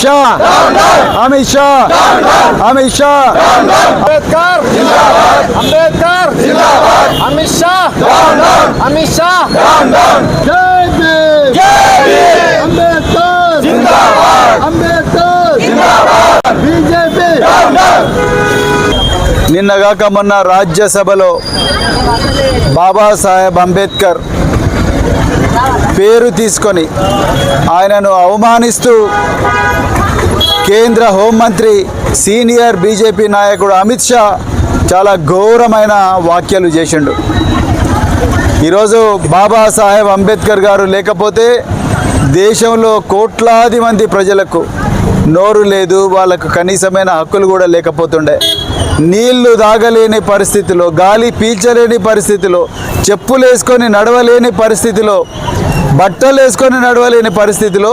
షా అమిత్ షా అమిత్ షా అంబేద్కర్ అంబేద్కర్ అమిత్ షా అమిత్ షా జై భీమ్ అంబేద్కర్ అంబేద్కర్ బీజేపీ నిన్నగాక మొన్న రాజ్యసభలో బాబాసాహెబ్ అంబేద్కర్ పేరు తీసుకొని ఆయనను అవమానిస్తూ కేంద్ర హోంమంత్రి సీనియర్ బీజేపీ నాయకుడు అమిత్ షా చాలా ఘోరమైన వ్యాఖ్యలు చేసిండు. ఈరోజు బాబాసాహెబ్ అంబేద్కర్ గారు లేకపోతే దేశంలో కోట్లాది మంది ప్రజలకు నోరు లేదు వాళ్ళకు కనీసమైన హక్కులు కూడా లేకపోతుండే. నీళ్ళు తాగలేని పరిస్థితిలో గాలి పీల్చలేని పరిస్థితిలో చెప్పులు వేసుకొని నడవలేని పరిస్థితిలో బట్టలు వేసుకొని నడవలేని పరిస్థితిలో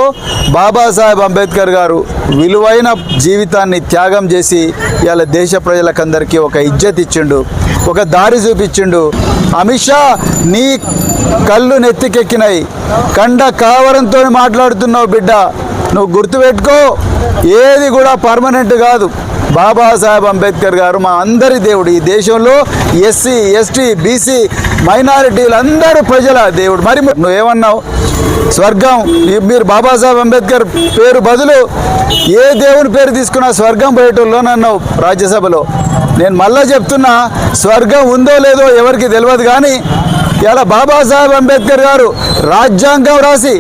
బాబాసాహెబ్ అంబేద్కర్ గారు విలువైన జీవితాన్ని త్యాగం చేసి ఇవాళ దేశ ప్రజలకందరికీ ఒక ఇజ్జత్ ఇచ్చిండు ఒక దారి చూపించిండు. అమిత్ షా నీ కళ్ళు నెత్తికెక్కినాయి. కండ కావరంతో మాట్లాడుతున్నావు బిడ్డ. నువ్వు గుర్తుపెట్టుకో. ఏది కూడా పర్మనెంట్ కాదు. బాబాసాహెబ్ అంబేద్కర్ గారు మా అందరి దేవుడు. ఈ దేశంలో ఎస్సీ ఎస్టీ బీసీ మైనారిటీలు అందరూ ప్రజల దేవుడు. మరి నువ్వేమన్నావు? స్వర్గం మీరు బాబాసాహెబ్ అంబేద్కర్ పేరు బదులు ఏ దేవుని పేరు తీసుకున్నా స్వర్గం పోయేటోళ్ళోనన్నావు రాజ్యసభలో. నేను మళ్ళా చెప్తున్నా స్వర్గం ఉందో లేదో ఎవరికి తెలియదు కానీ ఇలా బాబాసాహెబ్ అంబేద్కర్ గారు రాజ్యాంగం రాసి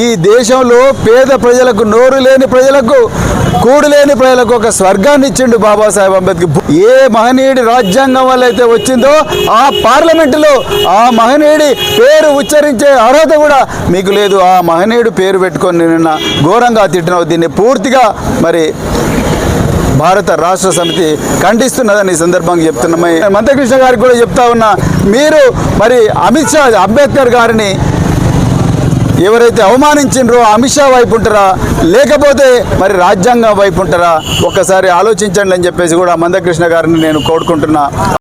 ఈ దేశంలో పేద ప్రజలకు నోరు లేని ప్రజలకు కూడు లేని ప్రజలకు ఒక స్వర్గాన్ని ఇచ్చిండు బాబాసాహెబ్ అంబేద్కర్. ఏ మహనీయుడి రాజ్యాంగం వల్ల అయితే వచ్చిందో ఆ పార్లమెంటులో ఆ మహనీయుడి పేరు ఉచ్చరించే అర్హత కూడా మీకు లేదు. ఆ మహనీయుడు పేరు పెట్టుకొని నిన్న ఘోరంగా తిట్టినావు. దీన్ని పూర్తిగా మరి భారత రాష్ట్ర సమితి ఖండిస్తున్నదని ఈ సందర్భంగా చెప్తున్నాం. మందకృష్ణ గారికి కూడా చెప్తా ఉన్నా మీరు మరి అమిత్ షా అంబేద్కర్ గారిని ఎవరైతే అవమానించిండ్రో అమిత్ షా వైపు ఉంటారా? లేకపోతే మరి రాజ్యాంగం వైపు ఉంటారా? ఒక్కసారి ఆలోచించండి అని చెప్పేసి కూడా మందకృష్ణ గారిని నేను కోరుకుంటున్నా.